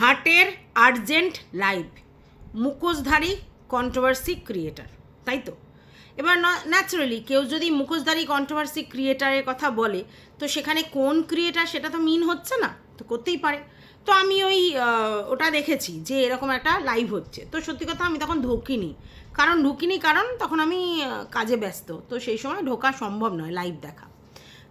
হার্টের urgent live, মুখোশধারী controversy creator তাই তো? এবার ন্যাচারালি কেউ যদি মুখোশধারী কন্ট্রোভার্সি ক্রিয়েটারের কথা বলে, তো সেখানে কোন ক্রিয়েটার সেটা তো মিন হচ্ছে না, তো করতেই পারে। তো আমি ওই ওটা দেখেছি যে এরকম একটা লাইভ হচ্ছে। তো সত্যি কথা আমি তখন ঢুকিনি। কারণ ঢুকিনি কারণ তখন আমি কাজে ব্যস্ত, তো সেই সময় ঢোকা সম্ভব নয় লাইভ দেখা।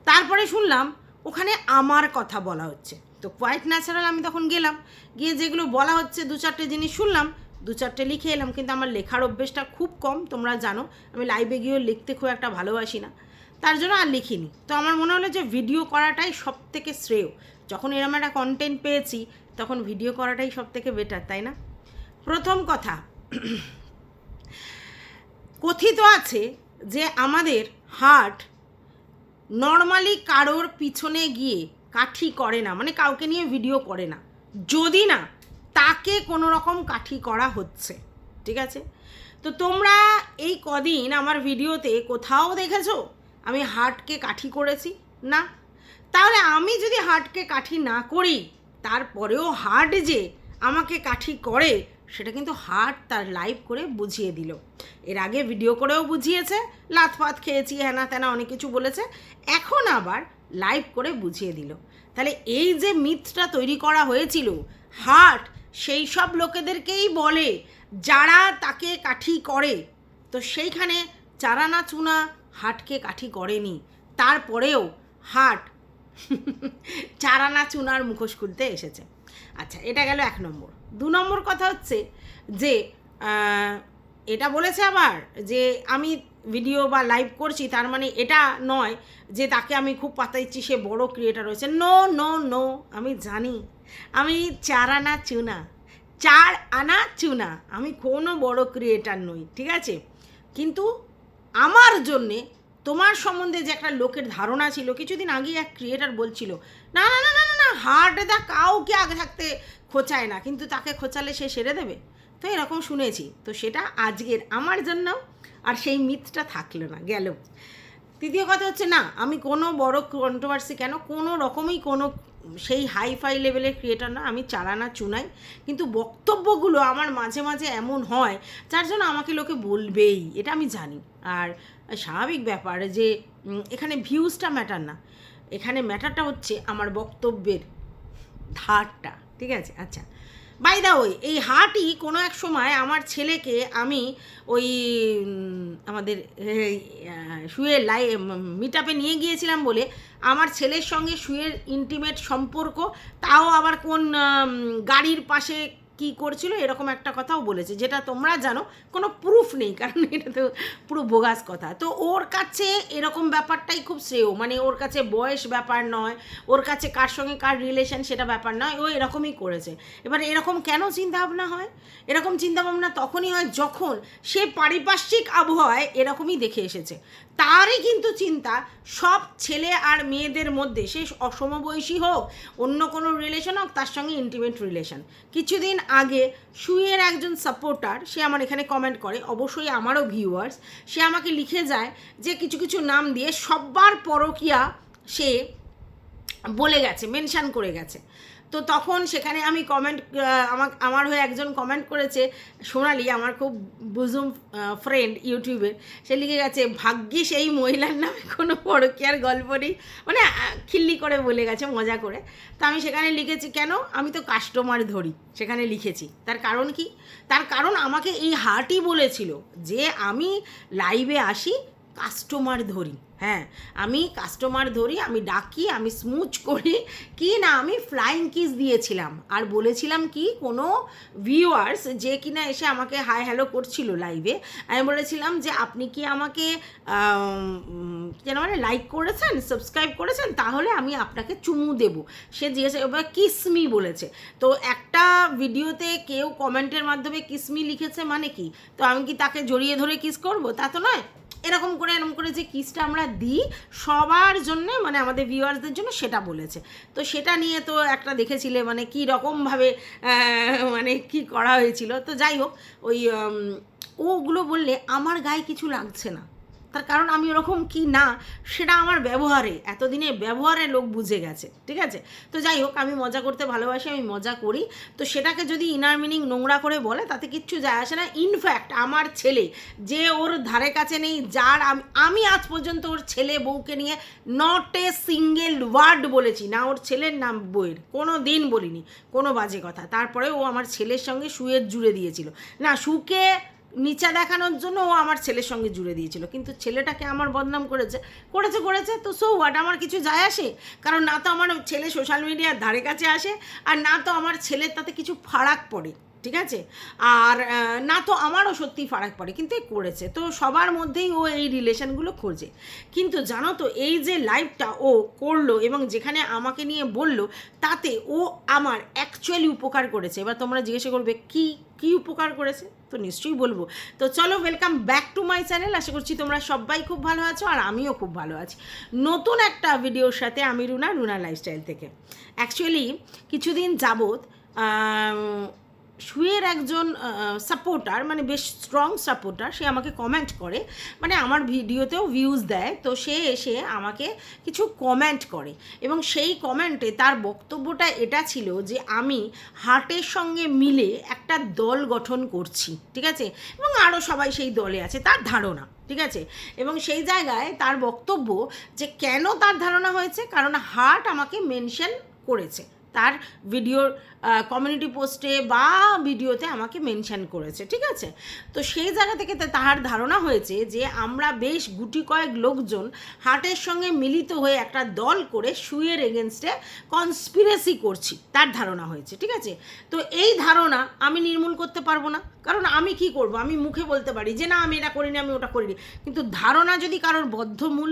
তারপরে শুনলাম ওখানে আমার কথা বলা হচ্ছে। তো কোয়াইট ন্যাচারাল আমি তখন গেলাম। গিয়ে যেগুলো বলা হচ্ছে, দু চারটে জিনিস শুনলাম, দু চারটে লিখে এলাম, কিন্তু আমার লেখার অভ্যেসটা খুব কম, তোমরা জানো। আমি লাইভে গিয়েও লিখতে খুব একটা ভালোবাসি না। তার জন্য আর লিখিনি। তো আমার মনে হলো যে ভিডিও করাটাই সব থেকে শ্রেয়। যখন এরম একটা কন্টেন্ট পেয়েছি, তখন ভিডিও করাটাই সব থেকে বেটার তাই না? প্রথম কথা, কথিত আছে যে আমাদের হার্ট নর্মালি কারোর পিছনে গিয়ে কাঠি করে না মানে কাউকে নিয়ে ভিডিও করে না। যদি না, তাকে কোনো রকম কাঠি করা হচ্ছে, ঠিক আছে? তো তোমরা এই কদিন আমার ভিডিওতে কোথাও দেখেছ? আমি হার্টকে কাঠি করেছি? না। তাহলে আমি যদি হার্টকে কাঠি না করি, তারপরেও হার্ট যে আমাকে কাঠি করে, সেটা কিন্তু হার্ট তার লাইভ করে বুঝিয়ে দিল। এর আগে ভিডিও করেও বুঝিয়েছে, লাত ফাত খেয়েছি হ্যানা ত্যানা অনেক কিছু বলেছে। এখন আবার লাইভ করে বুঝিয়ে দিল। তাহলে এই যে মিথটা তৈরি করা হয়েছিল হার্ট সেই সব লোকেদেরকেই বলে যারা তাকে কাঠি করে। তো সেইখানে চারানা চুনা হাটকে কাঠি করেনি। তারপরেও হাট চারানা চুনার মুখোশ খুলতে এসেছে। আচ্ছা এটা গেল এক নম্বর। দু নম্বর কথা হচ্ছে যে এটা বলেছে আবার যে আমি ভিডিও বা লাইভ করছি, তার মানে এটা নয় যে তাকে আমি খুব পাতাইছি, সে বড় ক্রিয়েটার হয়েছে। নো নো নো আমি জানি। আমি চার আনা চুনা। চার আনা চুনা। আমি কোনো বড় ক্রিয়েটার নই, ঠিক আছে? কিন্তু আমার জন্যে, তোমার সম্বন্ধে যে একটা লোকের ধারণা ছিল, কিছুদিন আগে এক ক্রিয়েটার বলছিল, না না না না না না হার্ট দা কাউকে আগে থাকতে খোঁচায় না, কিন্তু তাকে খোঁচালে সে সেরে দেবে? তো এরকম শুনেছি। তো সেটা আজকের আমার জন্য আর সেই মিথটা থাকল না, গেল। তৃতীয় কথা হচ্ছে, না, আমি কোনো বড় কন্ট্রোভার্সি কেন, কোনো রকমই কোনো সেই হাই ফাই লেভেলের ক্রিয়েটার না, আমি চালানা চুনাই। কিন্তু বক্তব্যগুলো আমার মাঝে মাঝে এমন হয়, যার জন্য আমাকে লোকে বলবেই, এটা আমি জানি। আর স্বাভাবিক ব্যাপার যে এখানে ভিউজটা ম্যাটার না। এখানে ম্যাটারটা হচ্ছে আমার বক্তব্যের ধারটা, ঠিক আছে? আচ্ছা। বাই দা ওই এই হাটই কোনো এক সময় আমার ছেলেকে আমি ওই আমাদের শুয়ে লাই মিট আপে নিয়ে গিয়েছিলাম বলে আমার ছেলের সঙ্গে শুয়ের ইন্টিমেট সম্পর্ক, তাও আবার কোন গাড়ির পাশে কি করছিল, এরকম একটা কথাও বলেছে, যেটা তোমরা জানো, কোনো প্রুফ নেই, কারণ এটা তো পুরো বোগাস কথা। তো ওর কাছে এরকম ব্যাপারটাই খুব শ্রেয় মানে ওর কাছে বয়স ব্যাপার নয়, ওর কাছে কার সঙ্গে কার রিলেশন সেটা ব্যাপার নয়, ও এরকমই করেছে। এবার এরকম কেন চিন্তাভাবনা হয়? এরকম চিন্তাভাবনা তখনই হয় যখন সে পারিপার্শ্বিক আবহাওয়ায় এরকমই দেখে এসেছে। তারই কিন্তু চিন্তা সব ছেলে আর মেয়েদের মধ্যে, সে অসমবয়সী হোক, অন্য কোনো রিলেশন হোক, তার সঙ্গে ইন্টিমেট রিলেশন কিছুদিন আগে সুইয়ের একজন সাপোর্টার সে আমার এখানে কমেন্ট করে, অবশ্যই আমারও ভিউয়ার্স সে আমাকে লিখে যায় যে কিছু কিছু নাম দিয়ে সব্বার পরকিয়া সে বলে গেছে মেনশান করে গেছে। তো তখন সেখানে আমি কমেন্ট আমার আমার হয়ে একজন কমেন্ট করেছে, সোনালি, আমার খুব বুজুম ফ্রেন্ড ইউটিউবে, সে লিখে গেছে, ভাগ্যিস এই মহিলার নামে কোনো পরকীয়ার গল্প নেই। মানে খিল্লি করে বলে গেছে, মজা করে। তো আমি সেখানে লিখেছি, কেন? আমি তো কাস্টমার ধরি। সেখানে লিখেছি, তার কারণ কি? তার কারণ আমাকে এই হাটই বলেছিল যে আমি লাইভে আসি কাস্টমার ধরি হ্যাঁ? আমি কাস্টমার ধরি, আমি ডাকি, আমি স্মুচ করি, কি না আমি ফ্লাইং কিস দিয়েছিলাম। আর বলেছিলাম কি, কোনো ভিউয়ার্স যে কিনা এসে আমাকে হাই হ্যালো করছিল লাইভে আমি বলেছিলাম যে আপনি কি আমাকে যেন মানে লাইক করেছেন সাবস্ক্রাইব করেছেন? তাহলে আমি আপনাকে চুমু দেব। সে জিজ্ঞেস, এবার কিসমি বলেছে। তো একটা ভিডিওতে কেউ কমেন্টের মাধ্যমে কিসমি লিখেছে মানে কি? তো আমি কি তাকে জড়িয়ে ধরে কিস করব? তা তো নয়। এরকম করে এরকম করে যে কিসটা আমরা দিই, সবার জন্য মানে আমাদের ভিউয়ার্সদের জন্য সেটা বলেছে। তো সেটা নিয়ে তো একটা দেখেছিলে মানে কী রকমভাবে মানে কি করা হয়েছিল। তো যাই হোক, ওই ওগুলো বললে আমার গায়ে কিছু লাগছে না। তার কারণ আমি ওরকম কি না, সেটা আমার ব্যবহারে, এতদিনে ব্যবহারে লোক বুঝে গেছে, ঠিক আছে? তো যাই হোক, আমি মজা করতে ভালোবাসি, আমি মজা করি। তো সেটাকে যদি ইনার মিনিং নোংরা করে বলে, তাতে কিচ্ছু যায় আসে না। ইনফ্যাক্ট আমার ছেলে, যে ওর ধারে কাছে নেই, যার আমি আমি আজ পর্যন্ত ওর ছেলে বউকে নিয়ে নট এ সিঙ্গেল ওয়ার্ড বলেছি। না ওর ছেলের নাম বইয়ের, কোনো দিন বলিনি, কোনো বাজে কথা। তারপরে ও আমার ছেলের সঙ্গে শুয়ের জুড়ে দিয়েছিল। না, সুকে নিচা দেখানোর জন্য ও আমার ছেলের সঙ্গে জুড়ে দিয়েছিল। কিন্তু ছেলেটাকে আমার বদনাম করেছে। করেছে করেছে, তো সো হোয়াট আমার কিছু যায় আসে? কারণ না তো আমার ছেলে সোশ্যাল মিডিয়ার ধারে কাছে আসে, আর না তো আমার ছেলের তাতে কিছু ফারাক পড়ে। ঠিক আছে? আর না তো আমারও সত্যি ফারাক পড়ে, কিন্তু করেছে। তো সবার মধ্যেই ও এই রিলেশনগুলো খোঁজে। কিন্তু জানো তো, এই যে লাইভটা ও করল এবং যেখানে আমাকে নিয়ে বলল, তাতে ও আমার অ্যাকচুয়ালি উপকার করেছে। এবার তোমরা জিজ্ঞাসা করবে, কি কি উপকার করেছে? তো নিশ্চয়ই বলব। তো চলো welcome back to my channel আশা করছি তোমরা সবাই খুব ভালো আছো আর আমিও খুব ভালো আছি। নতুন একটা ভিডিওর সাথে আমি রুনা রুনা লাইফস্টাইল থেকে। অ্যাকচুয়ালি কিছুদিন যাবৎ শুয়ের একজন সাপোর্টার মানে বেশ স্ট্রং সাপোর্টার সে আমাকে কমেন্ট করে মানে আমার ভিডিওতেও ভিউজ দেয়, তো সে এসে আমাকে কিছু কমেন্ট করে। এবং সেই কমেন্টে তার বক্তব্যটা এটা ছিল যে, আমি হার্টের সঙ্গে মিলে একটা দল গঠন করছি, ঠিক আছে? এবং আরও সবাই সেই দলে আছে, তার ধারণা, ঠিক আছে? এবং সেই জায়গায় তার বক্তব্য যে, কেন তার ধারণা হয়েছে? কারণ হার্ট আমাকে মেনশন করেছে। তার ভিডিওর কমিউনিটি পোস্টে বা ভিডিওতে আমাকে মেনশন করেছে, ঠিক আছে? তো সেই জায়গা থেকে তাহার ধারণা হয়েছে যে আমরা বেশ গুটি কয়েক লোকজন হার্টের সঙ্গে মিলিত হয়ে একটা দল করে শুয়ের এগেনস্টে কনস্পিরেসি করছি, তার ধারণা হয়েছে, ঠিক আছে? তো এই ধারণা আমি নির্মূল করতে পারব না, কারণ আমি কি করব? আমি মুখে বলতে পারি যে না, আমি এটা করিনি, আমি ওটা করিনি। কিন্তু ধারণা যদি কারোর বদ্ধমূল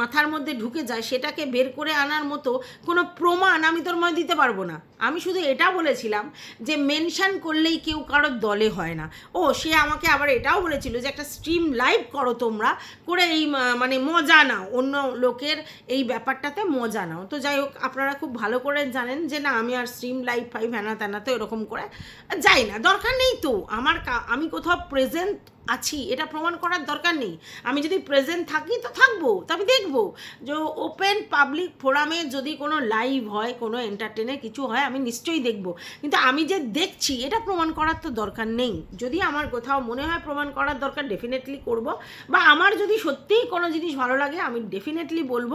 মাথার মধ্যে ঢুকে যায়, সেটাকে বের করে আনার মতো কোনো প্রমাণ আমি তোর মধ্যে দিতে পারব না। আমি শুধু এটা বলেছিলাম যে মেনশান করলেই কেউ কারোর দলে হয় না। ও, সে আমাকে আবার এটাও বলেছিল যে একটা স্ট্রিম লাইভ করো তোমরা, করে এই মানে মজা নাও। অন্য লোকের এই ব্যাপারটাতে মজা নাও। তো যাই হোক, আপনারা খুব ভালো করে জানেন যে না, আমি আর স্ট্রিম লাইভ ফাইভ হ্যানা ত্যানা তো এরকম করে যাই না। দরকার নেই তো। আমার আমি কোথাও প্রেজেন্ট আছি, এটা প্রমাণ করার দরকার নেই। আমি যদি প্রেজেন্ট থাকি তো থাকব, তো আমি দেখব। যে ওপেন পাবলিক ফোরামে যদি কোনো লাইভ হয়, কোনো এন্টারটেনের কিছু হয়, আমি নিশ্চয়ই দেখব। কিন্তু আমি যে দেখছি, এটা প্রমাণ করার তো দরকার নেই। যদি আমার কোথাও মনে হয় প্রমাণ করার দরকার ডেফিনেটলি করব। বা আমার যদি সত্যিই কোনো জিনিস ভালো লাগে, আমি ডেফিনেটলি বলব।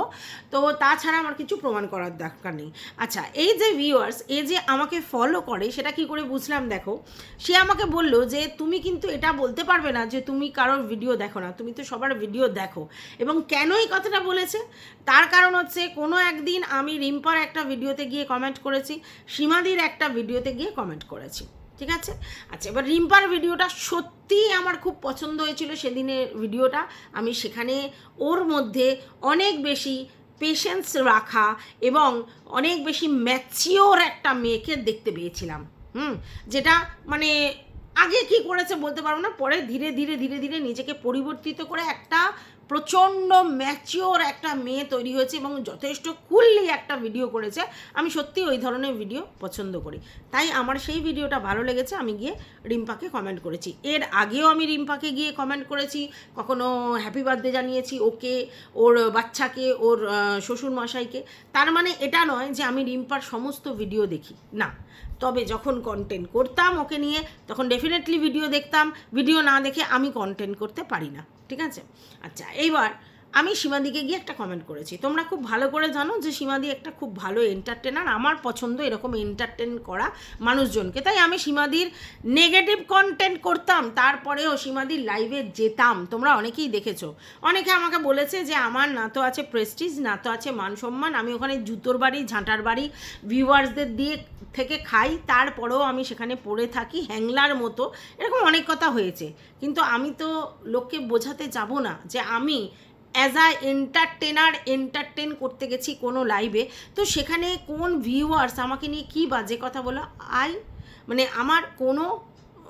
তো তাছাড়া আমার কিছু প্রমাণ করার দরকার নেই। আচ্ছা এই যে ভিউয়ার্স এ যে আমাকে ফলো করে, সেটা কি করে বুঝলাম দেখো? সে আমাকে বলল যে, তুমি কিন্তু এটা বলতে পারবে না যে তুমি কারোর ভিডিও দেখো না, তুমি তো সবার ভিডিও দেখো। এবং কেন এই কথাটা বলেছে? তার কারণ হচ্ছে, কোনো একদিন আমি রিম্পার একটা ভিডিওতে গিয়ে কমেন্ট করেছি, সীমাদির একটা ভিডিওতে গিয়ে কমেন্ট করেছি। ঠিক আছে? আচ্ছা এবার রিম্পার ভিডিওটা সত্যিই আমার খুব পছন্দ হয়েছিল সেদিনের ভিডিওটা আমি সেখানে ওর মধ্যে অনেক বেশি পেশেন্স রাখা এবং অনেক বেশি ম্যাচিওর একটা মেয়েকে দেখতে পেয়েছিলাম। হুম? যেটা মানে আগে কি করেছে বলতে পারব না, পরে ধীরে ধীরে ধীরে ধীরে নিজেকে পরিবর্তিত করে একটা প্রচণ্ড ম্যাচিওর একটা মেয়ে তৈরি হয়েছে এবং যথেষ্ট কুললি একটা ভিডিও করেছে। আমি সত্যি ওই ধরনের ভিডিও পছন্দ করি। তাই আমার সেই ভিডিওটা ভালো লেগেছে, আমি গিয়ে রিম্পাকে কমেন্ট করেছি। এর আগেও আমি রিম্পাকে গিয়ে কমেন্ট করেছি, কখনো হ্যাপি বার্থডে জানিয়েছি ওকে, ওর বাচ্চাকে, ওর শ্বশুর মশাইকে তার মানে এটা নয় যে আমি রিম্পার সমস্ত ভিডিও দেখি, না। তবে যখন কন্টেন্ট করতাম ওকে নিয়ে, তখন ডেফিনেটলি ভিডিও দেখতাম। ভিডিও না দেখে আমি কন্টেন্ট করতে পারি না। ঠিক আছে? আচ্ছা এইবার আমি সীমাদিকে গিয়ে একটা কমেন্ট করেছি। তোমরা খুব ভালো করে জানো যে সীমাদি একটা খুব ভালো এন্টারটেনার আমার পছন্দ এরকম এন্টারটেন করা মানুষজনকে। তাই আমি সীমাদির নেগেটিভ কন্টেন্ট করতাম, তারপরেও সীমাদির লাইভে যেতাম। তোমরা অনেকেই দেখেছ। অনেকে আমাকে বলেছে যে, আমার না তো আছে প্রেস্টিজ না তো আছে মান সম্মান আমি ওখানে জুতোর বাড়ি, ঝাঁটার বাড়ি ভিউয়ার্সদের দিয়ে থেকে খাই। তারপরেও আমি সেখানে পড়ে থাকি হ্যাংলার মতো। এরকম অনেক কথা হয়েছে। কিন্তু আমি তো লোককে বোঝাতে যাব না যে আমি অ্যাজ আ এন্টারটেনার এন্টারটেন করতে গেছি কোনো লাইভে তো সেখানে কোন ভিউয়ার্স আমাকে নিয়ে কী বাজে কথা বলো? আই মানে আমার কোনো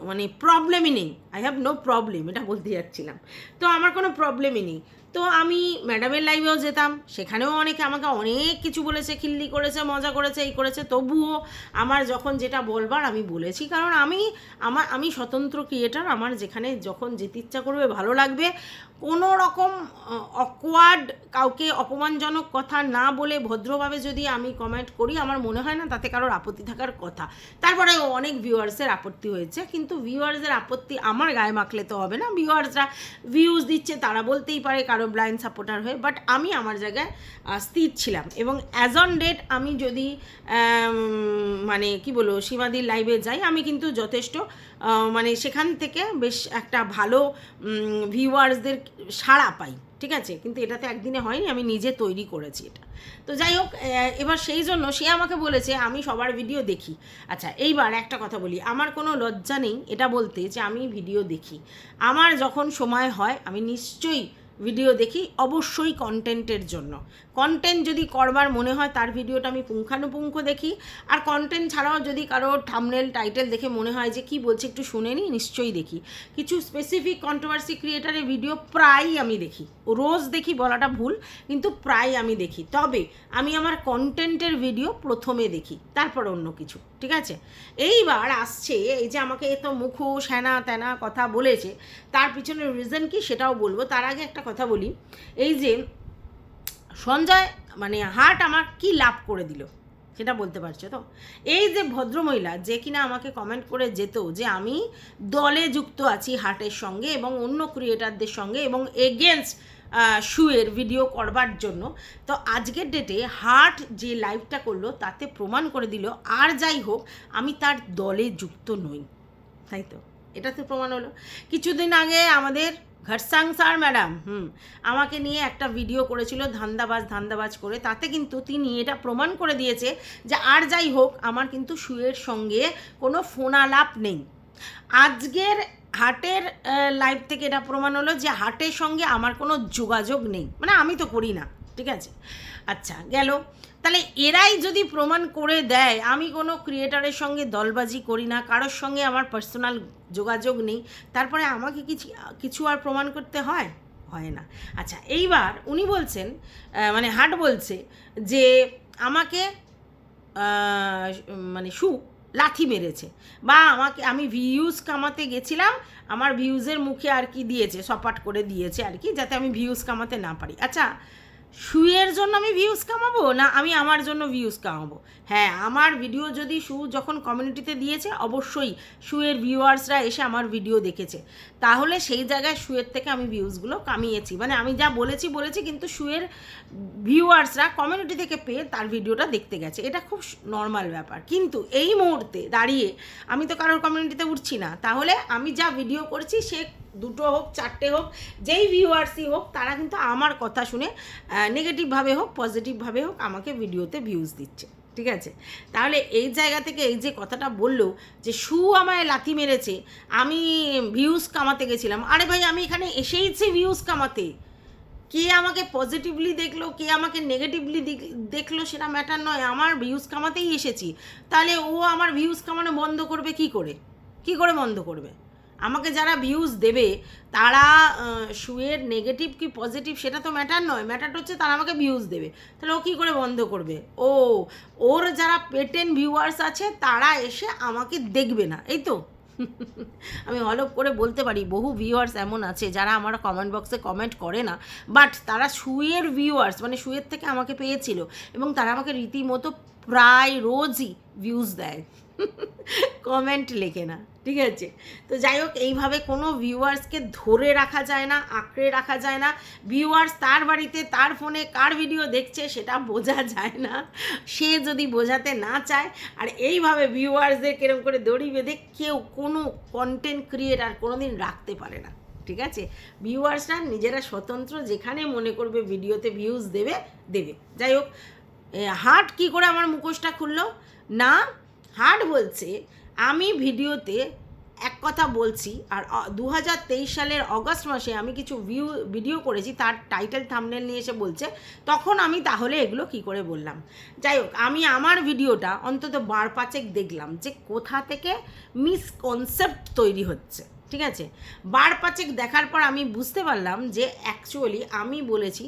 মানে প্রবলেমই নেই। আই হ্যাভ নো প্রবলেম এটা বলতে যাচ্ছিলাম। তো আমার কোনো প্রবলেমই নেই। তো আমি ম্যাডামের লাইভেও যেতাম, সেখানেও অনেকে আমাকে অনেক কিছু বলেছে, খিল্লি করেছে, মজা করেছে, এই করেছে, তবুও আমার যখন যেটা বলবার আমি বলেছি। কারণ আমি, আমার, আমি স্বতন্ত্র ক্রিয়েটার আমার যেখানে যখন যেতে ইচ্ছা করবে, ভালো লাগবে কোনো রকম অকওয়ার্ড কাউকে অপমানজনক কথা না বলে ভদ্রভাবে যদি আমি কমেন্ট করি, আমার মনে হয় না তাতে কারোর আপত্তি থাকার কথা। তারপরে অনেক ভিউয়ার্সের আপত্তি হয়েছে, কিন্তু ভিউয়ার্সের আপত্তি আমার গায়ে মাখলে তো হবে না। ভিউয়ার্সরা ভিউজ দিচ্ছে, তারা বলতেই পারে কারও ব্লাইন্ড সাপোর্টার হয়ে বাট আমি আমার জায়গায় স্থির ছিলাম। এবং অ্যাজ অন ডেট আমি যদি মানে কি বলব, সীমাদির লাইভে যাই, আমি কিন্তু যথেষ্ট মানে সেখান থেকে বেশ একটা ভালো ভিউয়ার্সদের সাড়া পাই, ঠিক আছে? কিন্তু এটাতে একদিনে হয়নি, আমি নিজে তৈরি করেছি এটা। তো যাই হোক এবার সেই জন্য সে আমাকে বলেছে, আমি সবার ভিডিও দেখি। আচ্ছা এইবার একটা কথা বলি, আমার কোনো লজ্জা নেই এটা বলতে যে আমি ভিডিও দেখি। আমার যখন সময় হয়, আমি নিশ্চয়ই ভিডিও দেখি, অবশ্যই কন্টেন্টের জন্য। কন্টেন্ট যদি করবার মনে হয়, তার ভিডিওটা আমি পুঙ্খানুপুঙ্খ দেখি। আর কন্টেন্ট ছাড়াও যদি কারও থামনেল টাইটেল দেখে মনে হয় যে, কি বলছে একটু শুনে নিই নিশ্চয়ই দেখি। কিছু স্পেসিফিক কন্ট্রোভার্সি ক্রিয়েটারের ভিডিও প্রায়ই আমি দেখি। রোজ দেখি বলাটা ভুল, কিন্তু প্রায় আমি দেখি। তবে আমি আমার কন্টেন্টের ভিডিও প্রথমে দেখি, তারপর অন্য কিছু। ঠিক আছে? এইবার আসছে এই যে আমাকে এত মুখোশ, হ্যানা ত্যানা কথা বলেছে, তার পিছনে রিজন কি সেটাও বলব। তার আগে একটা কথা বলি। এই যে সঞ্জয় মানে হার্ট আমার কি লাভ করে দিল, সেটা বলতে পারছ তো? এই যে ভদ্রমহিলা, যে কিনা আমাকে কমেন্ট করে যেত যে আমি দলে যুক্ত আছি হার্টের সঙ্গে এবং অন্য ক্রিয়েটারদের সঙ্গে এবং এগেনস্ট শুয়ের ভিডিও করবার জন্য। তো আজকের ডেটে হার্ট যে লাইভটা করল, তাতে প্রমাণ করে দিল, আর যাই হোক, আমি তার দলে যুক্ত নই। তাই তো? এটাতে প্রমাণ হলো। কিছুদিন আগে আমাদের ঘরসাং স্যার ম্যাডাম হুম, আমাকে নিয়ে একটা ভিডিও করেছিল, ধান্দাবাজ ধান্দাবাজ করে। তাতে কিন্তু তিনি এটা প্রমাণ করে দিয়েছে যে আর যাই হোক, আমার কিন্তু শুয়ের সঙ্গে কোনো ফোনালাপ নেই। আজকের হাটের লাইভ থেকে এটা প্রমাণ হলো যে হাটের সঙ্গে আমার কোনো যোগাযোগ নেই। মানে আমি তো করি না, ঠিক আছে? আচ্ছা গেল। তাহলে এরাই যদি প্রমাণ করে দেয়, আমি কোনো ক্রিয়েটারের সঙ্গে দলবাজি করি না, কারোর সঙ্গে আমার পার্সোনাল যোগাযোগ নেই, তারপরে আমাকে কিছু কিছু আর প্রমাণ করতে হয়? হয় না। আচ্ছা এইবার উনি বলছেন মানে হাট বলছে যে আমাকে মানে সু লাথি মেরেছে। বা আমাকে, আমি ভিউজ কামাতে গেছিলাম, আমার ভিউজের মুখে আর কি দিয়েছে, সপাট করে দিয়েছে আর কি, যাতে আমি ভিউজ কামাতে না পারি। আচ্ছা শুয়ের জন্য আমি ভিউজ কামাবো না আমি আমার জন্য ভিউজ কামাবো? হ্যাঁ আমার ভিডিও যদি শু যখন কমিউনিটিতে দিয়েছে, অবশ্যই শুয়ের ভিউয়ার্সরা এসে আমার ভিডিও দেখেছে। তাহলে সেই জায়গায় শুয়ের থেকে আমি ভিউজগুলো কামিয়েছি। মানে আমি যা বলেছি বলেছি, কিন্তু শুয়ের ভিউয়ার্সরা কমিউনিটি থেকে পেয়ে তার ভিডিওটা দেখতে গেছে। এটা খুব নর্মাল ব্যাপার। কিন্তু এই মুহূর্তে দাঁড়িয়ে আমি তো কারোর কমিউনিটিতে উঠছি না। তাহলে আমি যা ভিডিও করছি, সে দুটো হোক, চারটে হোক, যেই ভিউয়ার্সই হোক, তারা কিন্তু আমার কথা শুনে নেগেটিভভাবে হোক পজিটিভভাবে হোক, আমাকে ভিডিওতে ভিউজ দিচ্ছে। ঠিক আছে? তাহলে এই জায়গা থেকে এই যে কথাটা বলল যে শু আমায় লাথি মেরেছে, আমি ভিউজ কামাতে গেছিলাম। আরে ভাই, আমি এখানে এসেইছি ভিউজ কামাতে। কে আমাকে পজিটিভলি দেখল, কে আমাকে নেগেটিভলি দেখল সেটা ম্যাটার নয়। আমার ভিউজ কামাতেই এসেছি। তাহলে ও আমার ভিউজ কামানো বন্ধ করবে কি করে? কি করে বন্ধ করবে? আমাকে যারা ভিউজ দেবে, তারা শুয়ের নেগেটিভ কি পজিটিভ সেটা তো ম্যাটার নয়। ম্যাটারটা হচ্ছে তারা আমাকে ভিউজ দেবে। তাহলে ও কী করে বন্ধ করবে? ও, ওর যারা পেটেন ভিউয়ার্স আছে, তারা এসে আমাকে দেখবে না। এই তো। আমি হলপ করে বলতে পারি, বহু ভিউয়ার্স এমন আছে, যারা আমার কমেন্ট বক্সে কমেন্ট করে না বাট তারা শুয়ের ভিউয়ার্স মানে শুয়ের থেকে আমাকে পেয়েছিল, এবং তারা আমাকে রীতিমতো প্রায় রোজই ভিউজ দেয়। কমেন্ট লেখে না ঠিক আছে? তো যাই হোক এইভাবে কোনো ভিউয়ার্সকে ধরে রাখা যায় না আঁকড়ে রাখা যায় না। ভিউয়ার্স তার বাড়িতে তার ফোনে কার ভিডিও দেখছে সেটা বোঝা যায় না। সে যদি বোঝাতে না চায় আর এইভাবে ভিউয়ার্সদের কিরম করে দড়ি বেঁধে কেউ কোনো কন্টেন্ট ক্রিয়েটার কোনো দিন রাখতে পারে না ঠিক আছে? ভিউয়ার্সরা নিজেরা স্বতন্ত্র যেখানে মনে করবে ভিডিওতে ভিউজ দেবে দেবে। যাই হোক এ, হার্ট কি করে আমার মুখোশটা খুললো? না হার্ট বলছে, আমি ভিডিওতে এক কথা বলছি, আর দু হাজার তেইশ সালের অগস্ট মাসে আমি কিছু ভিউ, ভিডিও করেছি, তার টাইটেল থামনেল নিয়ে এসে বলছে, তখন আমি তাহলে এগুলো কি করে বললাম? যাই হোক, আমি আমার ভিডিওটা অন্তত বার পাঁচেক দেখলাম যে কোথা থেকে মিসকনসেপ্ট তৈরি হচ্ছে, ঠিক আছে? বার পাঁচেক দেখার পর আমি বুঝতে পারলাম যে অ্যাকচুয়ালি আমি বলেছি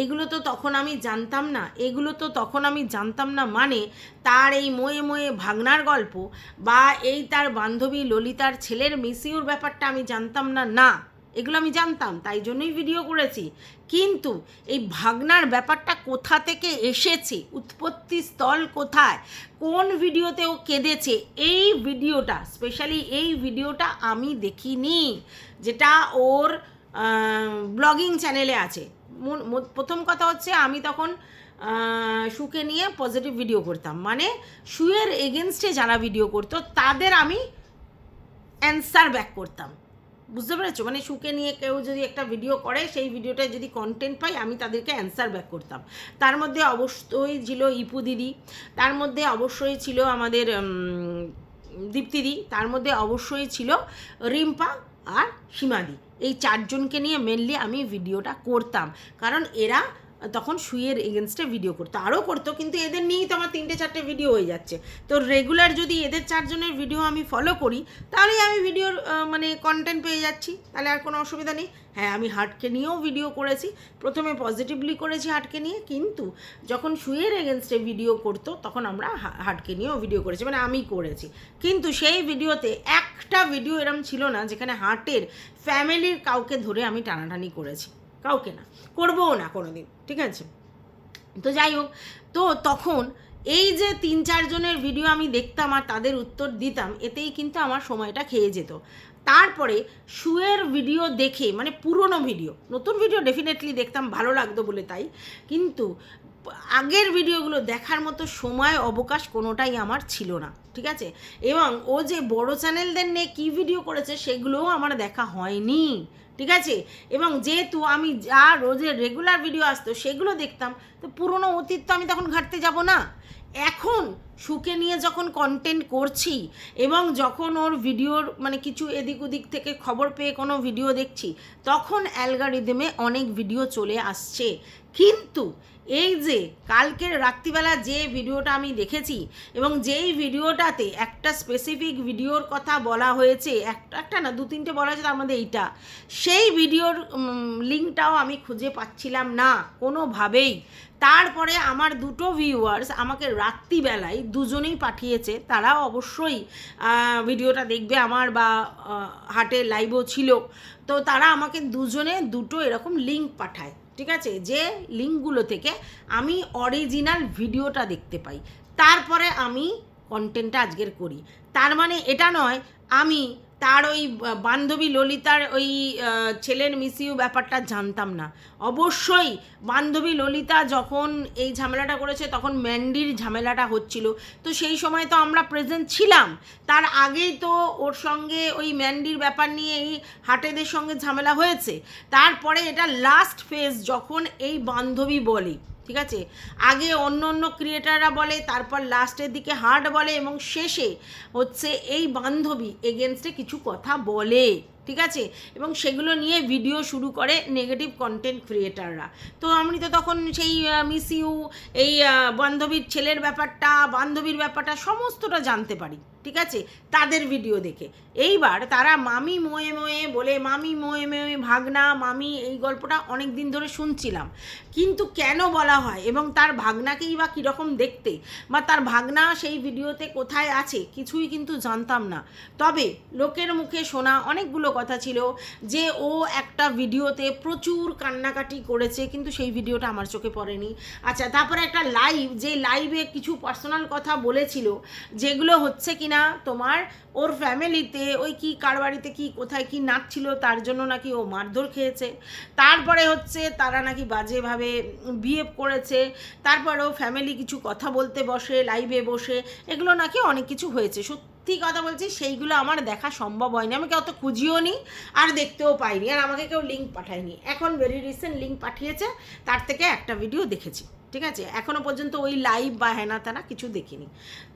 এগুলো তো তখন আমি জানতাম না, এগুলো তো তখন আমি জানতাম না মানে তার এই ময়ে ময়ে ভাগনার গল্প বা এই তার বান্ধবী ললিতার ছেলের মিসিউর ব্যাপারটা আমি জানতাম না না, এগুলো আমি জানতাম, তাই জন্যই ভিডিও করেছি। কিন্তু এই ভাগনার ব্যাপারটা কোথা থেকে এসেছে, উৎপত্তি স্থল কোথায়, কোন ভিডিওতে ও কেঁদেছে, এই ভিডিওটা স্পেশালি এই ভিডিওটা আমি দেখিনি, যেটা ওর ব্লগিং চ্যানেলে আছে। প্রথম কথা হচ্ছে আমি তখন সুকে নিয়ে পজিটিভ ভিডিও করতাম। মানে সুয়ের এগেনস্টে যারা ভিডিও করতো, তাদের আমি অ্যান্সার ব্যাক করতাম। বুঝতে পেরেছ? মানে সুকে নিয়ে কেউ যদি একটা ভিডিও করে, সেই ভিডিওটায় যদি কন্টেন্ট পাই, আমি তাদেরকে অ্যান্সার ব্যাক করতাম। তার মধ্যে অবশ্যই ছিল ইপু দিদি, তার মধ্যে অবশ্যই ছিল আমাদের দীপ্তিদি তার মধ্যে অবশ্যই ছিল রিম্পা আর সীমাদি এই চারজনকে নিয়ে মেনলি আমি ভিডিওটা করতাম। কারণ এরা তখন সুইয়ের এগেনস্টে ভিডিও করতো। আরও করতো, কিন্তু এদের নিয়েই তো আমার তিনটে, চারটে ভিডিও হয়ে যাচ্ছে। তো রেগুলার যদি এদের চারজনের ভিডিও আমি ফলো করি, তাহলেই আমি ভিডিওর মানে কন্টেন্ট পেয়ে যাচ্ছি। তাহলে আর কোনো অসুবিধা নেই। হ্যাঁ আমি হার্টকে নিয়েও ভিডিও করেছি। প্রথমে পজিটিভলি করেছি হাটকে নিয়ে, কিন্তু যখন সুইয়ের এগেনস্টে ভিডিও করতো, তখন আমরা হা- হার্টকে নিয়েও ভিডিও করেছি। মানে আমি করেছি। কিন্তু সেই ভিডিওতে একটা ভিডিও এরম ছিল না, যেখানে হার্টের ফ্যামিলির কাউকে ধরে আমি টানাটানি করেছি। কাউকে না, করবও না কোনো দিন ঠিক আছে? তো যাই হোক, তো তখন এই যে তিন চারজনের ভিডিও আমি দেখতাম আর তাদের উত্তর দিতাম, এতেই কিন্তু আমার সময়টা খেয়ে যেত। তারপরে শুয়ের ভিডিও দেখে মানে পুরনো ভিডিও নতুন ভিডিও ডেফিনেটলি দেখতাম, ভালো লাগতো বলে তাই। কিন্তু আগের ভিডিওগুলো দেখার মতো সময়, অবকাশ কোনোটাই আমার ছিল না, ঠিক আছে? এবং ও যে বড় চ্যানেলদের নিয়ে কী ভিডিও করেছে সেগুলোও আমার দেখা হয়নি, ঠিক আছে? এবং যেহেতু আমি যা রোজের রেগুলার ভিডিও আসতো সেগুলো দেখতাম, তো পুরনো অতীত তো আমি তখন ঘাটতে যাব না। এখন সুকে নিয়ে যখন কন্টেন্ট করছি এবং যখন ওর ভিডিওর মানে কিছু এদিক ওদিক থেকে খবর পেয়ে কোনো ভিডিও দেখছি, তখন অ্যালগারিদমে অনেক ভিডিও চলে আসছে। কিন্তু এই যে কালকের রাত্রিবেলা যে ভিডিওটা আমি দেখেছি এবং যেই ভিডিওটাতে একটা স্পেসিফিক ভিডিওর কথা বলা হয়েছে, একটা একটা না, দু তিনটে বলা হয়েছে তার মধ্যে এইটা। সেই ভিডিওর লিঙ্কটাও আমি খুঁজে পাচ্ছিলাম না কোনোভাবেই। তারপরে আমার দুটো ভিউয়ার্স আমাকে রাত্রিবেলায় দুজনেই পাঠিয়েছে। তারা অবশ্যই ভিডিওটা দেখবে আমার বা হাটে লাইভও ছিল। তো তারা আমাকে দুজনে দুটো এরকম লিঙ্ক পাঠায়। ঠিক আছে? যে লিঙ্কগুলো থেকে আমি অরিজিনাল ভিডিওটা দেখতে পাই। তারপরে আমি কন্টেন্টটা আজকের করি। তার মানে এটা নয়, আমি তার ওই বান্ধবী ললিতার ওই ছেলের মিসিউ ব্যাপারটা জানতাম না। অবশ্যই বান্ধবী ললিতা যখন এই ঝামেলাটা করেছে তখন ম্যান্ডির ঝামেলাটা হচ্ছিল। তো সেই সময় তো আমরা প্রেজেন্ট ছিলাম। তার আগেই তো ওর সঙ্গে ওই ম্যান্ডির ব্যাপার নিয়ে এই হাটেদের সঙ্গে ঝামেলা হয়েছে। তারপরে এটা লাস্ট ফেজ যখন এই বান্ধবী বলে। ঠিক আছে? আগে অন্য অন্য ক্রিয়েটাররা বলে, তারপর লাস্টের দিকে হার্ট বলে এবং শেষে হচ্ছে এই বান্ধবী এগেনস্টে কিছু কথা বলে, ঠিক আছে? এবং সেগুলো নিয়ে ভিডিও শুরু করে নেগেটিভ কন্টেন্ট ক্রিয়েটাররা তো আমি তো তখন সেই মিস ইউ এই বান্ধবীর ছেলের ব্যাপারটা, বান্ধবীর ব্যাপারটা, সমস্তটা জানতে পারি। ঠিক আছে? তাদের ভিডিও দেখে। এইবার তারা মামি মোয়ে মোয়ে বলে, মামি মোয়ে মোয়ে, ভাগনা, মামি, এই গল্পটা অনেক দিন ধরে শুনছিলাম। কিন্তু কেন বলা হয়? এবং তার ভাগনাকেই বা কীরকম দেখতে? বা তার ভাগনা সেই ভিডিওতে কোথায় আছে? কিছুই কিন্তু জানতাম না। তবে লোকের মুখে শোনা অনেকগুলো কথা ছিল যে ও একটা ভিডিওতে প্রচুর কান্নাকাটি করেছে, কিন্তু সেই ভিডিওটা আমার চোখে পড়েনি। আচ্ছা তারপরে একটা লাইভ যে লাইভে কিছু পার্সোনাল কথা বলেছিল, যেগুলো হচ্ছে কিনা তোমার ওর ফ্যামিলিতে ওই কি, কার বাড়িতে কি, কোথায় কি নাচছিল, তার জন্য নাকি ও মারধর খেয়েছে। তারপরে হচ্ছে তারা নাকি বাজেভাবে বিহেভ করেছে। তারপরেও ফ্যামিলি কিছু কথা বলতে বসে লাইভে বসে, এগুলো নাকি অনেক কিছু হয়েছে। সত্যি কথা বলছি, সেইগুলো আমার দেখা সম্ভব হয়নি। আমাকে অত খুঁজিও নি, আর দেখতেও পাইনি, আর আমাকে কেউ লিঙ্ক পাঠায়নি। এখন ভেরি রিসেন্ট লিঙ্ক পাঠিয়েছে, তার থেকে একটা ভিডিও দেখেছি, ঠিক আছে? এখনও পর্যন্ত ওই লাইভ বা হেনা তেনা কিছু দেখিনি।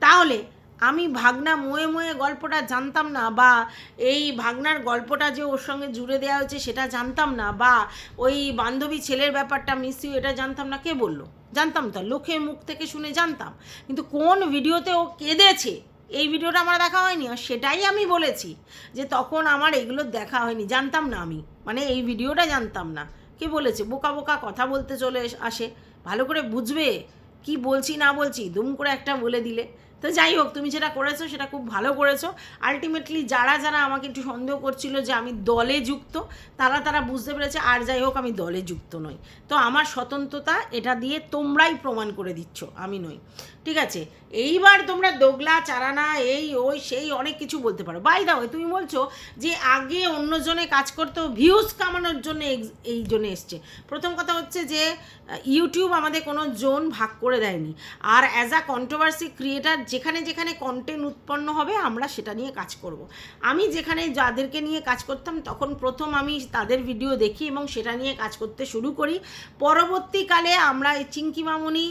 তাহলে আমি ভাগনা মোয়ে মোয়ে গল্পটা জানতাম না বা এই ভাগনার গল্পটা যে ওর সঙ্গে জুড়ে দেওয়া হয়েছে সেটা জানতাম না বা ওই বান্ধবী ছেলের ব্যাপারটা মিস ইউ এটা জানতাম না। কে বলল? জানতাম তো লোকের মুখ থেকে শুনে জানতাম। কিন্তু কোন ভিডিওতে ও কেঁদেছে? এই ভিডিওটা আমার দেখা হয়নি আর সেটাই আমি বলেছি যে তখন আমার এগুলো দেখা হয়নি। জানতাম না আমি। মানে এই ভিডিওটা জানতাম না। কে বলেছে? বোকা বোকা কথা বলতে চলে আসে। ভালো করে বুঝবে। কি বলছি না বলছি দুম করে একটা বলে দিলে। তো যাই হোক, তুমি যেটা করেছ সেটা খুব ভালো করেছ। আলটিমেটলি যারা যারা আমাকে একটু সন্দেহ করছিল যে আমি দলে যুক্ত, তারা তারা বুঝতে পেরেছে, আর যাই হোক, আমি দলে যুক্ত নই। তো আমার স্বতন্ত্রতা এটা দিয়ে তোমরাই প্রমাণ করে দিচ্ছ, আমি নই। ঠিক আছে? এইবার তোমরা দোগলা, চারানা, এই, ওই, সেই অনেক কিছু বলতে পারো। বাই দাও তুমি বলছো যে আগে অন্যজনে কাজ করতো ভিউজ কামানোর জন্য এই জন্য এসছে। প্রথম কথা হচ্ছে যে ইউটিউব আমাদের কোনো জোন ভাগ করে দেয়নি। আর অ্যাজ আ কন্ট্রোভার্সি ক্রিয়েটার যেখানে যেখানে কন্টেন্ট উৎপন্ন হবে, আমরা সেটা নিয়ে কাজ করব। আমি যেখানে যাদেরকে নিয়ে কাজ করতাম, তখন প্রথম আমি তাদের ভিডিও দেখি এবং সেটা নিয়ে কাজ করতে শুরু করি। পরবর্তীকালে আমরা এই চিঙ্কি মামনি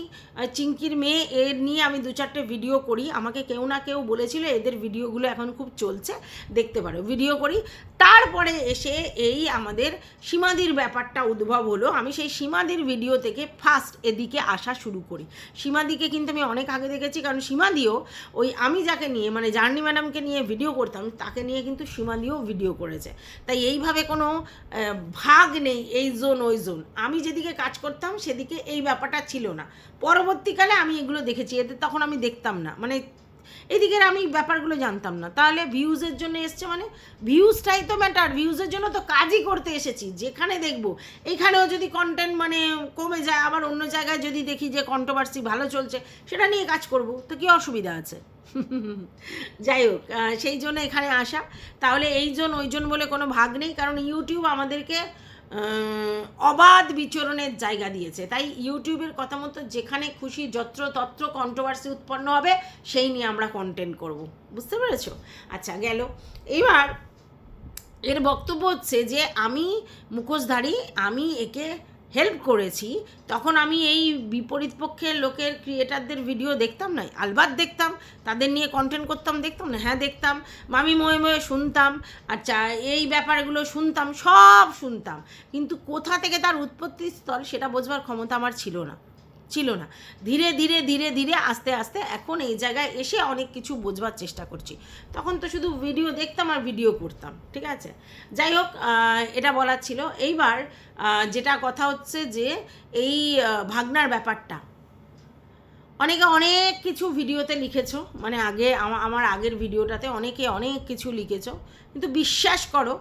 চিঙ্কির মেয়ে, এর নিয়ে আমি দু চারটে ভিডিও করি। আমাকে কেউ না কেউ বলেছিল এদের ভিডিওগুলো এখন খুব চলছে, দেখতে পারো। ভিডিও করি। তারপরে এসে এই আমাদের সীমাদির ব্যাপারটা উদ্ভব হলো। আমি সেই সীমাদির ভিডিও থেকে ফার্স্ট এদিকে আসা শুরু করি। সীমাদিকে কিন্তু আমি অনেক আগে দেখেছি, কারণ সীমাদিও ওই আমি যাকে নিয়ে মানে জার্নি ম্যাডামকে নিয়ে ভিডিও করতাম, তাকে নিয়ে কিন্তু সীমাদিও ভিডিও করেছে। তাই এইভাবে কোনো ভাগ নেই, এই জোন ওই জোন আমি যেদিকে কাজ করতাম, সেদিকে এই ব্যাপারটা ছিল না। পরবর্তীকালে আমি এগুলো দেখেছি। এদের তখন আমি দেখতাম না। মানে এদিকের আমি ব্যাপারগুলো জানতাম না। তাহলে ভিউজের জন্য এসছে মানে ভিউজটাই তো ম্যাটার ভিউজের জন্য তো কাজই করতে এসেছি। যেখানে দেখব, এখানেও যদি কন্টেন্ট মানে কমে যায়, আবার অন্য জায়গায় যদি দেখি যে কন্ট্রোভার্সি ভালো চলছে, সেটা নিয়ে কাজ করব, তো কী অসুবিধা আছে? যাই হোক সেই জন্য এখানে আসা। তাহলে এইজন ওইজন বলে কোনো ভাগ নেই। কারণ ইউটিউব আমাদেরকে অবাধ বিচরণের জায়গা দিয়েছে। তাই ইউটিউবের কথা মতো যেখানে খুশি যত্র তত্র কন্ট্রোভার্সি উৎপন্ন হবে, সেই নিয়ে আমরা কন্টেন্ট করব। বুঝতে পেরেছ? আচ্ছা গেল। এবার এর বক্তব্য হচ্ছে যে আমি মুখোশধারী, আমি একে হেল্প করেছি, তখন আমি এই বিপরীত পক্ষের লোকের ক্রিয়েটারদের ভিডিও দেখতাম না, আলবাত দেখতাম, তাদের নিয়ে কন্টেন্ট করতাম, দেখতাম না হ্যাঁ দেখতাম, মামি ময়ে ময়ে শুনতাম আচ্ছা এই ব্যাপারগুলো শুনতাম, সব শুনতাম, কিন্তু কোথা থেকে তার উৎপত্তি স্থল সেটা বোঝবার ক্ষমতা আমার ছিল না। ছিল না। ধীরে ধীরে ধীরে ধীরে আস্তে আস্তে এখন এই জায়গায় এসে অনেক কিছু বোঝবার চেষ্টা করছি। তখন তো শুধু ভিডিও দেখতাম আর ভিডিও করতাম, ঠিক আছে? যাই হোক এটা বলার ছিল। এইবার যেটা কথা হচ্ছে যে এই ভাগনার ব্যাপারটা। অনেকে অনেক কিছু ভিডিওতে লিখেছো মানে আগে আমার আগের ভিডিওটাতে অনেকে অনেক কিছু লিখেছো, কিন্তু বিশ্বাস করো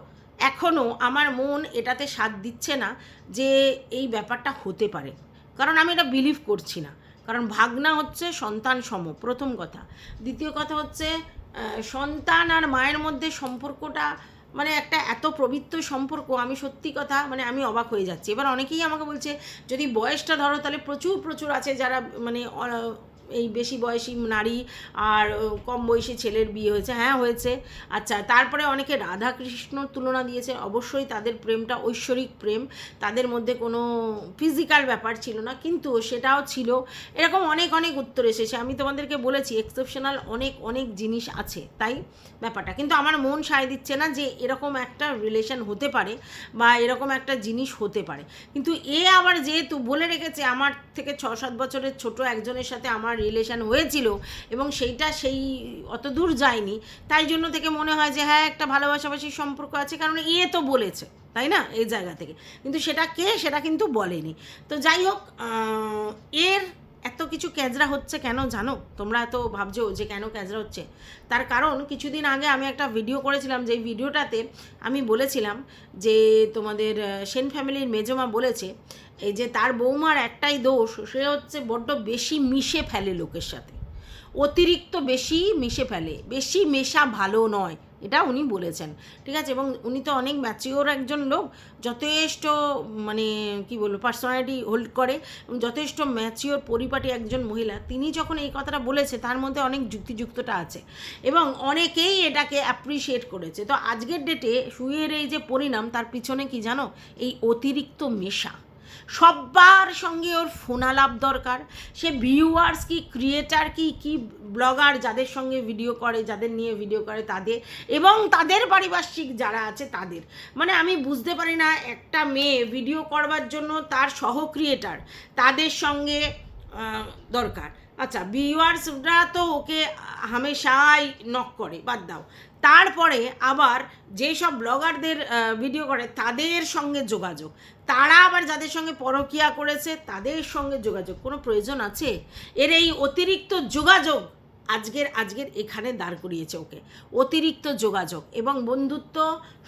এখনও আমার মন এটাতে সাথ দিচ্ছে না যে এই ব্যাপারটা হতে পারে। কারণ আমি এটা বিলিভ করছি না। কারণ ভাগনা হচ্ছে সন্তান সম, প্রথম কথা। দ্বিতীয় কথা হচ্ছে সন্তান আর মায়ের মধ্যে সম্পর্কটা মানে একটা এত পবিত্র সম্পর্ক, আমি সত্যি কথা মানে আমি অবাক হয়ে যাচ্ছি। এবার অনেকেই আমাকে বলছে, যদি বয়সটা ধরো, তাহলে প্রচুর প্রচুর আছে যারা মানে এই বেশি বয়সী নারী আর কম বয়সী ছেলের বিয়ে হয়েছে। হ্যাঁ হয়েছে। আচ্ছা তারপরে অনেকে রাধা কৃষ্ণর তুলনা দিয়েছে। অবশ্যই তাদের প্রেমটা ঐশ্বরিক প্রেম। তাদের মধ্যে কোনো ফিজিক্যাল ব্যাপার ছিল না। কিন্তু সেটাও ছিল। এরকম অনেক অনেক উত্তর এসেছে। আমি তোমাদেরকে বলেছি এক্সেপশনাল অনেক অনেক জিনিস আছে, তাই ব্যাপারটা। কিন্তু আমার মন সায় দিচ্ছে না যে এরকম একটা রিলেশন হতে পারে বা এরকম একটা জিনিস হতে পারে। কিন্তু এ আবার যেহেতু বলে রেখেছে, আমার থেকে ছ সাত বছরের ছোট একজনের সাথে আমার রিলেশন হয়েছিল এবং সেইটা সেই অত দূর যায়নি। তাই জন্য থেকে মনে হয় যে হ্যাঁ একটা ভালোবাসাবাসির সম্পর্ক আছে, কারণ এ তো বলেছে, তাই না? এই জায়গা থেকে। কিন্তু সেটা কে, সেটা কিন্তু বলেনি। তো যাই হোক এর এত কিছু ক্যাজরা হচ্ছে কেন জানো? তোমরা এত ভাবছ যে কেন ক্যাজরা হচ্ছে। তার কারণ, কিছুদিন আগে আমি একটা ভিডিও করেছিলাম যে ভিডিওটাতে আমি বলেছিলাম যে, তোমাদের সেন ফ্যামিলির মেজমা বলেছে এই যে তার বৌমার একটাই দোষ, সে হচ্ছে বড্ড বেশি মিশে ফেলে লোকের সাথে। অতিরিক্ত বেশি মিশে ফেলে, বেশি মেশা ভালো নয়, এটা উনি বলেছেন। ঠিক আছে? এবং উনি তো অনেক ম্যাচিওর একজন লোক, যথেষ্ট মানে কি বলব পার্সোনালিটি হোল্ড করে, এবং যথেষ্ট ম্যাচিওর পরিপাটি একজন মহিলা। তিনি যখন এই কথাটা বলেছে, তার মধ্যে অনেক যুক্তিযুক্তটা আছে। এবং অনেকেই এটাকে অ্যাপ্রিসিয়েট করেছে। তো আজকের ডেটে সুয়ের এই যে পরিণাম, তার পিছনে কি জানো? এই অতিরিক্ত মেশা। সবার সঙ্গে ওর ফোনালাপ দরকার। সে ভিউয়ার্স কি ক্রিয়েটার কি কি ব্লগার যাদের সঙ্গে ভিডিও করে, যাদের নিয়ে ভিডিও করে তাদের এবং তাদের পারিপার্শ্বিক যারা আছে তাদের। মানে আমি বুঝতে পারি না, একটা মেয়ে ভিডিও করবার জন্য তার সহ ক্রিয়েটার তাদের সঙ্গে দরকার। আচ্ছা ভিউয়ার্সরা তো ওকে হামেশাই নক করে, বাদ দাও। তারপরে আবার যেসব ব্লগারদের ভিডিও করে তাদের সঙ্গে যোগাযোগ। তারা আবার যাদের সঙ্গে পরকিয়া করেছে, তাদের সঙ্গে যোগাযোগ, কোনো প্রয়োজন আছে? এর এই অতিরিক্ত যোগাযোগ আজকের আজকের এখানে দাঁড় করিয়েছে ওকে। অতিরিক্ত যোগাযোগ এবং বন্ধুত্ব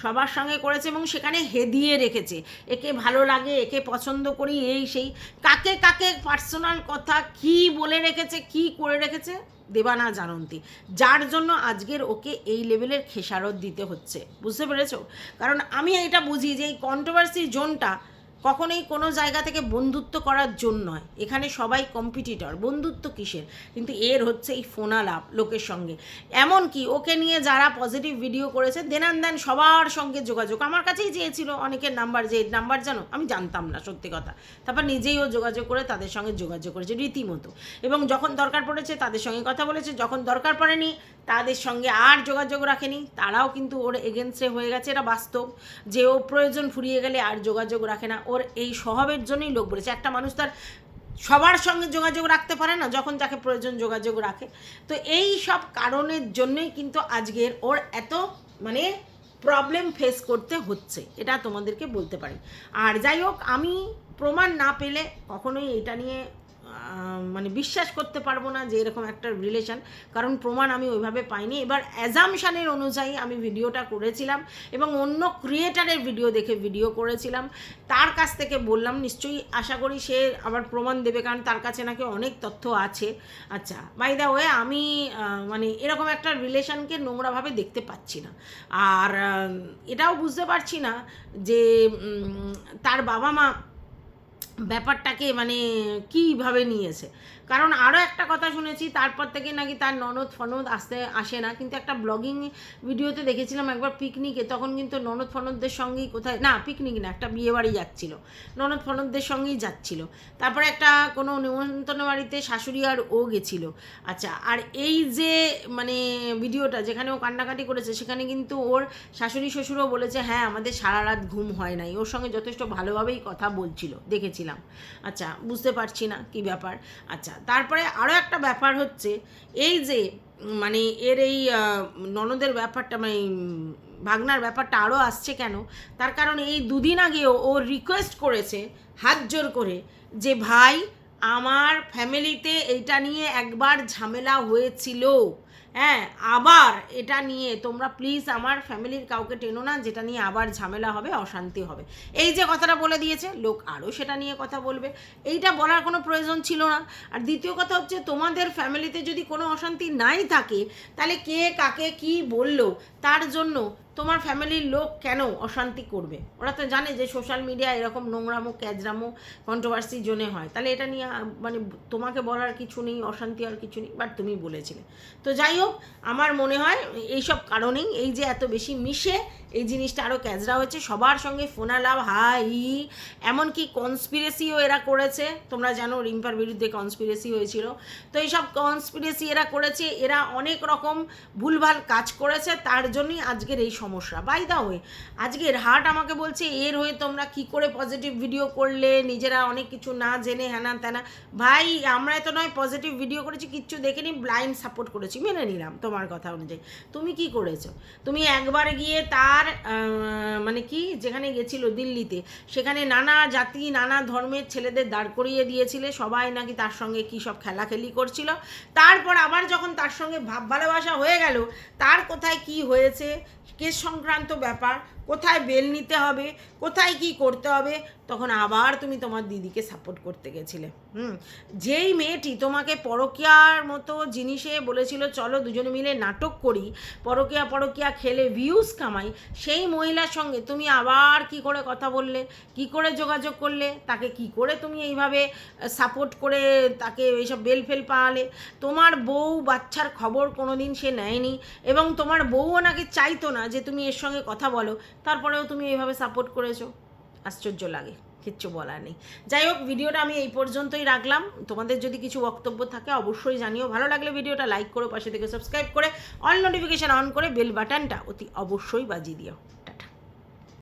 সবার সঙ্গে করেছে এবং সেখানে হেদিয়ে রেখেছে। একে ভালো লাগে, একে পছন্দ করি, এই সেই। কাকে কাকে পার্সোনাল কথা, কি বলে রেখেছে, কি করে রেখেছে? দেবানা জানন্তি, যার জন্য আজকের ওকে এই লেভেলের খেসারত দিতে হচ্ছে। বুঝতে পেরেছ? কারণ আমি এটা বুঝি যে এই কন্ট্রোভার্সি জোনটা কখনোই কোনো জায়গা থেকে বন্ধুত্ব করার জন্য নয়। এখানে সবাই কম্পিটিটর বন্ধুত্ব কিসের? কিন্তু এর হচ্ছে এই ফোনালাপ লোকের সঙ্গে। এমন কি ওকে নিয়ে যারা পজিটিভ ভিডিও করেছে দেনান দেন সবার সঙ্গে যোগাযোগ। আমার কাছেই চেয়েছিল অনেকের নাম্বার যে নাম্বার জানো? আমি জানতাম না, সত্যি কথা। তারপর নিজেই ও যোগাযোগ করে তাদের সঙ্গে যোগাযোগ করেছে রীতিমতো। এবং যখন দরকার পড়েছে, তাদের সঙ্গে কথা বলেছে। যখন দরকার পড়েনি, তাদের সঙ্গে আর যোগাযোগ রাখেনি। তারাও কিন্তু ওর এগেনস্টে হয়ে গেছে, এটা বাস্তব। যে ও প্রয়োজন ফুরিয়ে গেলে আর যোগাযোগ রাখে না। ওর এই স্বভাবের জন্যই লোক বলেছে। একটা মানুষ তার সবার সঙ্গে যোগাযোগ রাখতে পারে না, যখন যাকে প্রয়োজন যোগাযোগ রাখে। তো এই সব কারণের জন্যই কিন্তু আজকের ওর এত মানে প্রবলেম ফেস করতে হচ্ছে, এটা তোমাদেরকে বলতে পারি। আর যাই হোক, আমি প্রমাণ না পেলে কখনোই এটা নিয়ে মানে বিশ্বাস করতে পারব না যে এরকম একটা রিলেশন কারণ প্রমাণ আমি ওইভাবে পাইনি। এবার অ্যাজামশানের অনুযায়ী আমি ভিডিওটা করেছিলাম এবং অন্য ক্রিয়েটারের ভিডিও দেখে ভিডিও করেছিলাম। তার কাছ থেকে বললাম, নিশ্চয়ই আশা করি সে আবার প্রমাণ দেবে, কারণ তার কাছে নাকি অনেক তথ্য আছে। আচ্ছা বাই দা ওয়ে আমি মানে এরকম একটা রিলেশনকে নোংরাভাবে দেখতে পাচ্ছি না। আর এটাও বুঝতে পারছি না যে তার বাবা মা ব্যাপারটাকে মানে কীভাবে নিয়েছে? কারণ আরও একটা কথা শুনেছি, তারপর থেকে নাকি তার ননদ ফনদ আসতে, আসে না। কিন্তু একটা ব্লগিং ভিডিওতে দেখেছিলাম একবার পিকনিকে তখন কিন্তু ননদ ফনদদের সঙ্গেই কোথায়, না পিকনিক না, একটা বিয়ে বাড়ি যাচ্ছিল। ননদ ফনদদের সঙ্গেই যাচ্ছিল। তারপরে একটা কোনো নিমন্ত্রণ বাড়িতে শাশুড়ি আর ও গেছিল। আচ্ছা আর এই যে মানে ভিডিওটা যেখানে ও কান্নাকাটি করেছে, সেখানে কিন্তু ওর শাশুড়ি শ্বশুরও বলেছে হ্যাঁ আমাদের সারা রাত ঘুম হয় নাই। ওর সঙ্গে যথেষ্ট ভালোভাবেই কথা বলছিল, দেখেছিলাম। আচ্ছা বুঝতে পারছি না কি ব্যাপার। আচ্ছা তারপরে আরও একটা ব্যাপার হচ্ছে, এই যে মানে এর এই ননদের ব্যাপারটা মানে ভাগনার ব্যাপারটা আরও আসছে কেন? তার কারণ এই দুদিন আগেও ও রিকোয়েস্ট করেছে হাত জোর করে যে, ভাই, আমার ফ্যামিলিতে এইটা নিয়ে একবার ঝামেলা হয়েছিল। হ্যাঁ আবার এটা নিয়ে তোমরা প্লিজ আমার ফ্যামিলির কাউকে টেনো না, যেটা নিয়ে আবার ঝামেলা হবে, অশান্তি হবে। এই যে কথাটা বলে দিয়েছে, লোক আরও সেটা নিয়ে কথা বলবে। এইটা বলার কোনো প্রয়োজন ছিল না। আর দ্বিতীয় কথা হচ্ছে, তোমাদের ফ্যামিলিতে যদি কোনো অশান্তি নাই থাকে, তাহলে কে কাকে কি বলল, তার জন্য তোমার ফ্যামিলির লোক কেন অশান্তি করবে? ওরা তো জানে যে সোশ্যাল মিডিয়া এরকম নোংরামো, ক্যাজরামো কন্ট্রোভার্সি জোনে হয়। তাহলে এটা নিয়ে মানে তোমাকে বলার কিছু নেই, অশান্তি আর কিছু নেই বাট তুমি বলেছিলে। তো যাই হোক, আমার মনে হয় এইসব কারণেই এই যে এত বেশি মিশে এই জিনিসটা আরও ক্যাজরা হয়েছে, সবার সঙ্গে ফোনালাভ হাই, এমনকি কনস্পিরেসিও এরা করেছে, তোমরা জানো রিম্পার বিরুদ্ধে কনস্পিরেসি হয়েছিল। তো এইসব কনস্পিরেসি এরা করেছে, এরা অনেক রকম ভুলভাল কাজ করেছে, তার জন্যই আজকের এই সমস্যা। বাই দা হয়ে আজকের হার্ট আমাকে বলছে, এর হয়ে তোমরা কি করে পজিটিভ ভিডিও করলে? নিজেরা অনেক কিছু না জেনে হ্যানা ত্যানা ভাই, আমরা তো নয় পজিটিভ ভিডিও করেছি, কিচ্ছু দেখেনি ব্লাইন্ড সাপোর্ট করেছি। মেনে নিলাম তোমার কথা অনুযায়ী। তুমি কি করেছ? তুমি একবার গিয়ে তার আহ, মানে কি যেখানে গেছিল দিল্লিতে সেখানে নানা জাতি নানা ধর্মের ছেলেদের দাঁড় করিয়ে দিয়েছিলে সবাই নাকি তার সঙ্গে কি সব খেলাখেলি করছিল। তারপর আবার যখন তার সঙ্গে ভাব ভালোবাসা হয়ে গেল তার কোথায় কি হয়েছে কেস সংক্রান্ত ব্যাপার কোথায় বেল নিতে হবে, কোথায় কি করতে হবে, তখন আবার তুমি তোমার দিদিকে সাপোর্ট করতে গেছিলে। হুম, যেই মেয়েটি তোমাকে পরকিয়ার মতো জিনিসে বলেছিল, চলো দুজনে মিলে নাটক করি, পরকিয়া পরকিয়া খেলে ভিউজ কামাই, সেই মহিলার সঙ্গে তুমি আবার কি করে কথা বললে, কি করে যোগাযোগ করলে, তাকে কি করে তুমি এইভাবে সাপোর্ট করে তাকে এইসব বেল ফেল পাওয়ালে? তোমার বউ বাচ্চার খবর কোনো দিন সে নেয়নি এবং তোমার বউও নাকি চাইতো না যে তুমি এর সঙ্গে কথা বলো। তারপরেও তুমি এইভাবে সাপোর্ট করেছ। আশ্চর্য লাগে, কিচ্ছু বলার নেই। যাই হোক, ভিডিওটা আমি এই পর্যন্তই রাখলাম। তোমাদের যদি কিছু বক্তব্য থাকে অবশ্যই জানিও। ভালো লাগলে ভিডিওটা লাইক করো, পাশে থেকে সাবস্ক্রাইব করে অল নোটিফিকেশান অন করে বেল বাটনটা অতি অবশ্যই বাজিয়ে দিও।